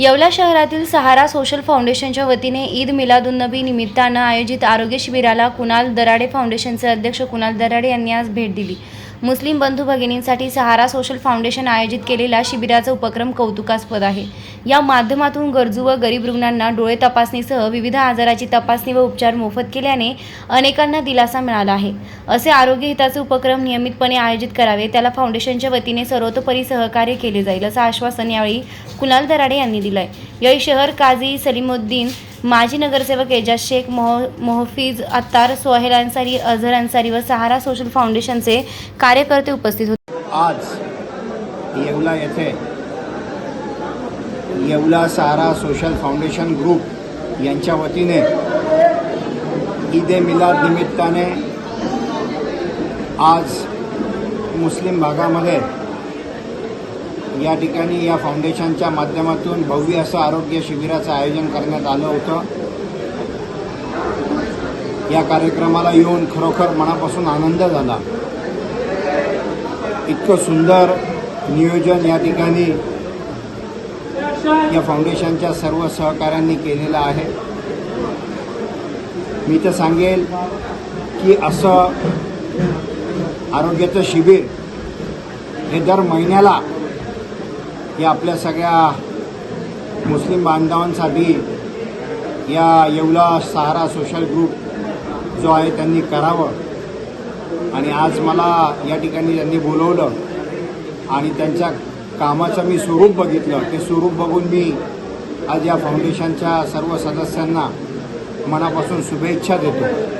येवला शहरातील सहारा सोशल फाउंडेशनच्या वतीने ईद मिलादुन्नबी निमित्तानं आयोजित आरोग्य शिबिराला कुणाल दराडे फाउंडेशनचे अध्यक्ष कुणाल दराडे यांनी आज भेट दिली. मुस्लिम बंधू भगिनींसाठी सहारा सोशल फाउंडेशन आयोजित केलेला शिबिराचा उपक्रम कौतुकास्पद आहे. या माध्यमातून गरजू व गरीब रुग्णांना डोळे तपासणीसह विविध आजाराची तपासणी व उपचार मोफत केल्याने अनेकांना दिलासा मिळाला आहे. असे आरोग्य हिताचे उपक्रम नियमितपणे आयोजित करावे त्याला फाउंडेशनच्या वतीने सर्वतोपरी सहकार्य केले जाईल असं आश्वासन यावेळी कुणाल दराडे यांनी दिलं आहे यावेळी शहर काझी सलीमुद्दीन माजी नगरसेवक एजाज शेख मोह मोहफिज अत्तार सोहेल अन्सारी अझहर अन्सारी व सहारा सोशल फाउंडेशनचे कार्यकर्ते उपस्थित होते. आज येवला येथे Yeola Sahara social foundation group यांच्या वतीने ईद ए मिलाद निमित्ताने आज मुस्लिम भागामध्ये या ठिकाणी या फाउंडेशनच्या माध्यमातून भव्य असं आरोग्य शिबिराचं आयोजन करण्यात आलं होतं. या कार्यक्रमाला येऊन खरोखर मनापासून आनंद झाला. इतकं सुंदर नियोजन या ठिकाणी या फाउंडेशनच्या सर्व सहकाऱ्यांनी केलेलं आहे. मी तर सांगेल की असं आरोग्याचं शिबिर हे दर महिन्याला हे आपल्या सगळ्या मुस्लिम बांधवांसाठी या येवला सहारा सोशल ग्रुप जो आहे त्यांनी करावं. आणि आज मला या ठिकाणी त्यांनी बोलवलं आणि त्यांच्या कामाचं मी स्वरूप बघितलं. ते स्वरूप बघून मी आज या फाउंडेशनच्या सर्व सदस्यांना मनापासून शुभेच्छा देतो.